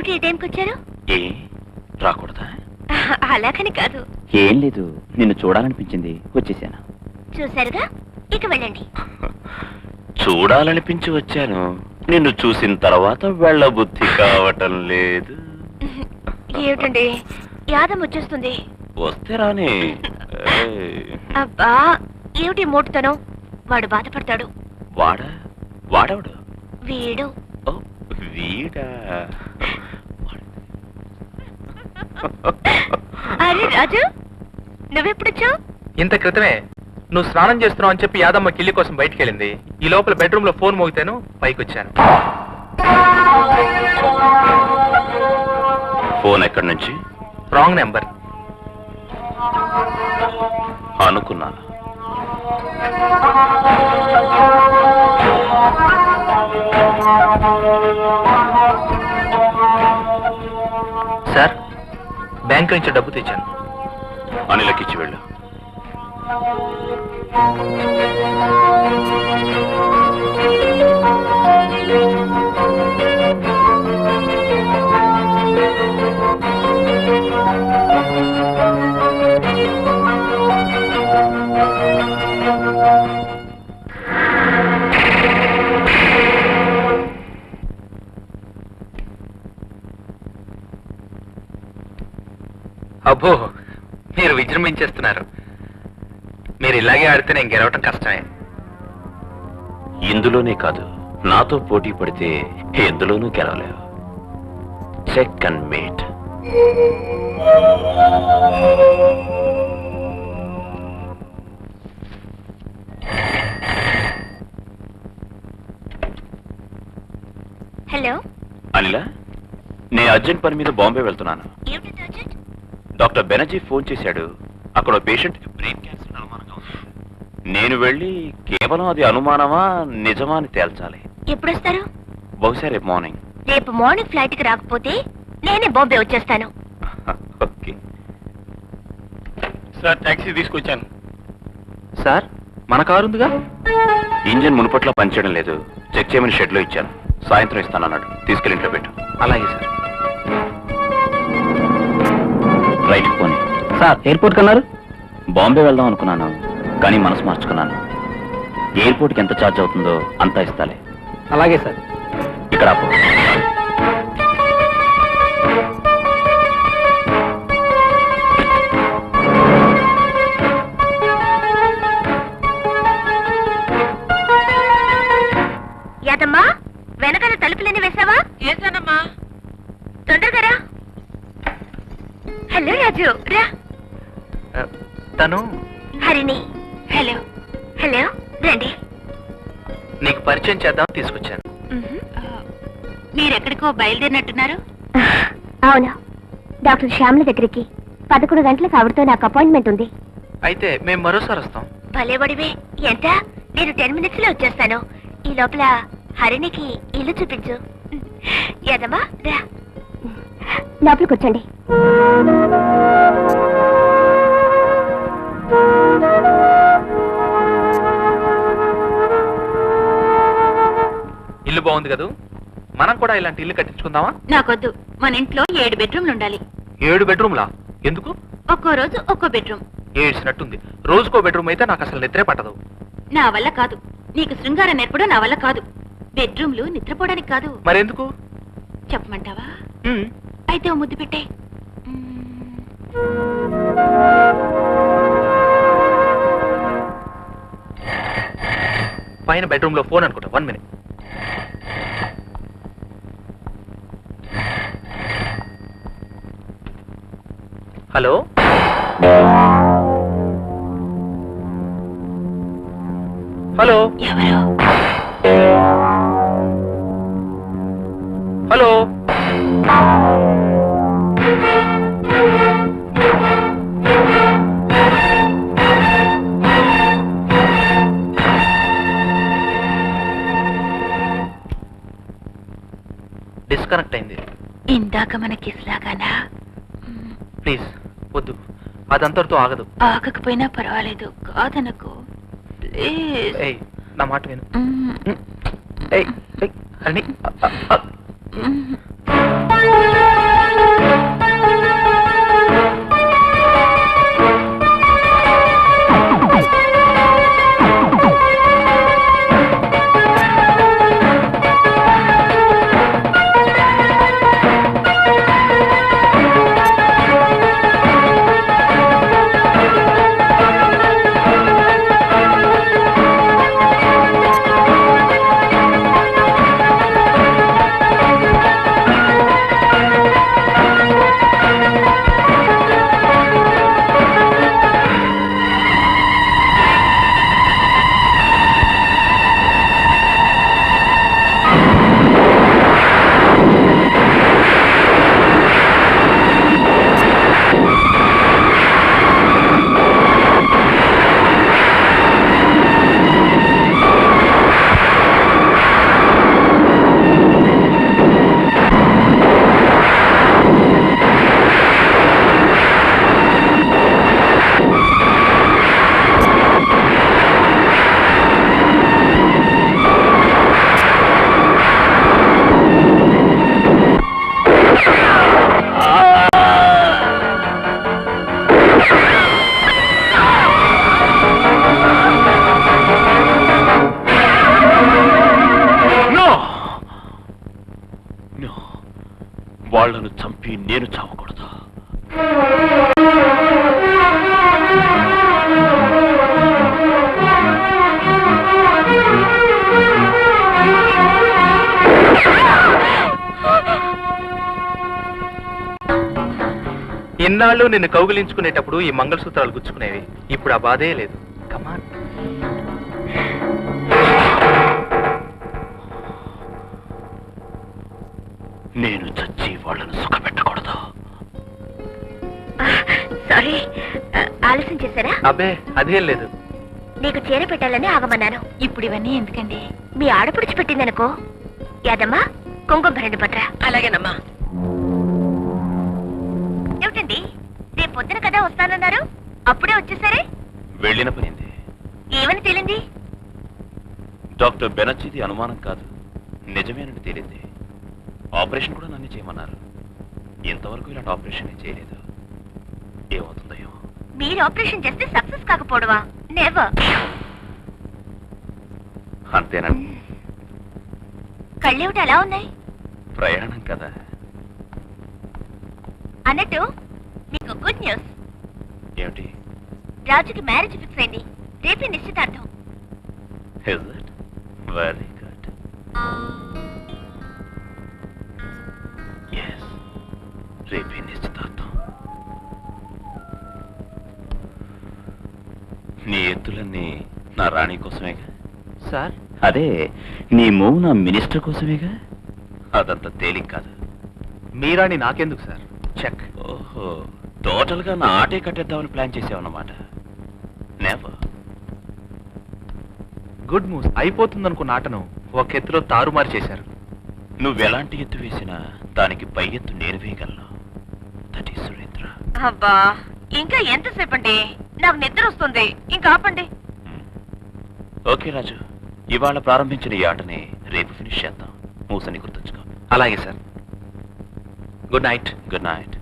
ఏమిటి ఈ టైంకి వచ్చారు? ఏ రాకూడదా? అలాగని కాదు. ఏం లేదు నిన్ను చూడాలనిపించింది వచ్చేసాను. చూశారుగా? ఇక వెళ్ళండి. చూడాలనిపించి వచ్చాను. నిన్ను చూసిన తర్వాత వెళ్ళబుద్ధి కావటం లేదు. ఏమిటండి? యాదం వచ్చేస్తుంది. వస్తే రాని. అబ్బా ఏమిటి మూటుతనం? వాడు బాధపడతాడు. వాడా? వాడవడు? వీడు. వీడా? అరే రాజు నువ్వెప్పుడొచ్చావు? ఇంత క్రితమే నువ్వు స్నానం చేస్తున్నావు అని చెప్పి యాదమ్మ కిల్లి కోసం బయటికి వెళ్ళింది ఈ లోపల బెడ్రూమ్లో ఫోన్ మోగితేను పైకి వచ్చాను ఫోన్ ఎక్కడి నుంచి? Wrong number. అనుకున్నాను. బ్యాంక్ నుంచి డబ్బు తెచ్చాను అనిలకిచ్చి వెళ్ళు Thank you. అబ్బో మీరు విజృంభించేస్తున్నారు. మీరు ఇలాగే ఆడితే నేను గెలవటం కష్టమే. ఇందులోనే కాదు నాతో పోటీ పడితే ఎందులోనూ గెలవలేవు. Check and mate hello Anila నేను అర్జెంట్ పని మీద బాంబే వెళ్తున్నాను. డాక్టర్ బెనర్జీ ఫోన్ చేశాడు. అక్కడ పేషెంట్ బ్రెయిన్ క్యాన్సర్ అనుమానంగా ఉంది. నేను వెళ్ళి కేవలం అది అనుమానమా నిజమా అని తేల్చాలి. ఎప్పుడొస్తారు? బహుశా రేపు మార్నింగ్. రేపు మార్నింగ్ ఫ్లైట్కి రాకపోతే నేనే బాంబే వచ్చేస్తాను. ఓకే. సార్ టాక్సీ తీసుకొచ్చాను. సార్ మన కారు ఉందిగా? ఇంజిన్ మునుపట్లో పనిచేయడం లేదు. చెక్ చేయమని షెడ్లో ఇచ్చాను. సాయంత్రం ఇస్తానన్నాడు. తీసుకెళ్ళి ఇంట్లో పెట్టు. అలాగే సార్. రైట్ పోనీ. సార్ ఎయిర్పోర్ట్ కన్నారు? బాంబే వెళ్దాం అనుకున్నాను కానీ మనసు మార్చుకున్నాను. ఎయిర్పోర్ట్కి ఎంత ఛార్జ్ అవుతుందో అంతా ఇస్తాలే. అలాగే సార్. ఇక్కడ ఆపు. యాదమ్మా వెనకాల తలుపులన్నీ వేసావా? వేసానమ్మా తొందరగా రా హలో రాజు రా. తను? హరిణి హలో. హలో రండి. నీకు పరిచయం చేద్దాం తీసుకొచ్చాను. మీరెక్కడికో బయలుదేరినట్టున్నారు? అవును. డాక్టర్ శ్యామ్ల దగ్గరికి పదకొండు గంటలకు ఆవిడతో నాకు అపాయింట్మెంట్ ఉంది. అయితే మేము మరోసారి వస్తాం. భలేబడివే ఎంత? నేను టెన్ మినిట్స్లో వచ్చేస్తాను. ఈ లోపల హరిణికి ఇల్లు చూపించు. యదమ్మా రా. లోపల కూర్చోండి ఇల్లు బాగుంది కదూ? మనం కూడా ఇలాంటి ఇల్లు కట్టించుకుందామా? నాకొద్దు. మన ఇంట్లో ఏడు బెడ్రూమ్లు ఉండాలి. ఏడు బెడ్రూమ్లా? ఎందుకు? ఒక్కో రోజు ఒక్కో బెడ్రూమ్. ఏడ్చినట్టుంది. రోజుకో బెడ్రూమ్ అయితే నాకు అసలు నిద్రే పట్టదు. నా వల్ల కాదు. నీకు శృంగారం నేర్పడం నా వల్ల కాదు. బెడ్రూమ్లు నిద్రపోవడానికి కాదు. మరెందుకు? చెప్పమంటావా? అయితే ఓ ముద్దు పెట్టే. పైన బెడ్రూమ్లో ఫోన్ అనుకుంటా. One minute hello? హలో? ఎవరు? డిస్కనెక్ట్ అయింది. ఇందాక మన కిస్లాగానా ప్లీజ్ వద్దు. అదంతటితో ఆగదు. ఆగకపోయినా పర్వాలేదు. కాదనకు. ప్లీజ్. ఏయ్ నా మాట విను. ఏయ్ ఏయ్, హరిణి ఇన్నాళ్ళు నిన్ను కౌగిలించుకునేటప్పుడు ఈ మంగళసూత్రాలు గుచ్చుకునేవి. ఇప్పుడు ఆ బాధే లేదు. కమాన్ నేను చచ్చి వాళ్ళను సుఖపెట్టకూడదు. సారీ. ఆలస్యం చేశారా? అబ్బే అదేం లేదు. నీకు చీర పెట్టాలని ఆగమన్నాను. ఇప్పుడు ఇవన్నీ ఎందుకండి? మీ ఆడపడిచి పెట్టిందనుకో. యాదమ్మా కుంకుమ భరణి పట్రా. అలాగేనమ్మా. రేపు పొద్దున కదా వస్తానన్నారు? అప్పుడే వచ్చేసరే? వెళ్ళిన పనింది ఏమని తేలింది? డాక్టర్ బెనర్జీది అనుమానం కాదు నిజమేనని తేలింది. ఆపరేషన్ కూడా నన్ను చేయమన్నారు. ఇంతవరకు ఇలాంటి ఆపరేషన్ చేయలేదు. ఏమవుతుందో ఏమో. మీరు ఆపరేషన్ చేస్తే సక్సెస్ కాకపోవడమా? నెవర్ అంతేనండి కళ్ళేమిటి అలా ఉన్నాయి? ప్రయాణం కదా. అన్నట్టు నీకు గుడ్ న్యూస్ ఏమిటి? రాజుకి మ్యారేజ్ ఫిక్స్ అయింది. రేపే నిశ్చితార్థం. ఇస్ ఇట్ వెరీ గుడ్ రేపే నిశ్చితార్థం. నీ ఎత్తులన్నీ నా రాణి కోసమేగా? సార్. అదే నీ మూవ్ నా మినిస్టర్ కోసమేగా? అదంత తేలిక కాదు. మీరాని నాకెందుకు సార్? చెక్. ఓహో. టోటల్గా నా ఆటే కట్టేద్దామని ప్లాన్ చేసావన్నమాట. నెవర్ గుడ్ మూవ్స్ అయిపోతుందనుకున్న ఆటను ఒక ఎత్తులో తారుమారు చేశారు. నువ్వెలాంటి ఎత్తు వేసినా దానికి పై ఎత్తు నేను వేయగలను దట్ ఈస్ సురేంద్ర అబ్బా ఇంకా ఎంతసేపు అండి నాకు నిద్ర వస్తుంది. ఇంకా ఆపండి. ఓకే రాజు. ఇవాళ ప్రారంభించిన ఈ ఆటని రేపు ఫినిష్ చేద్దాం. మూసని గుర్తుంచుకో. అలాగే sir good night good night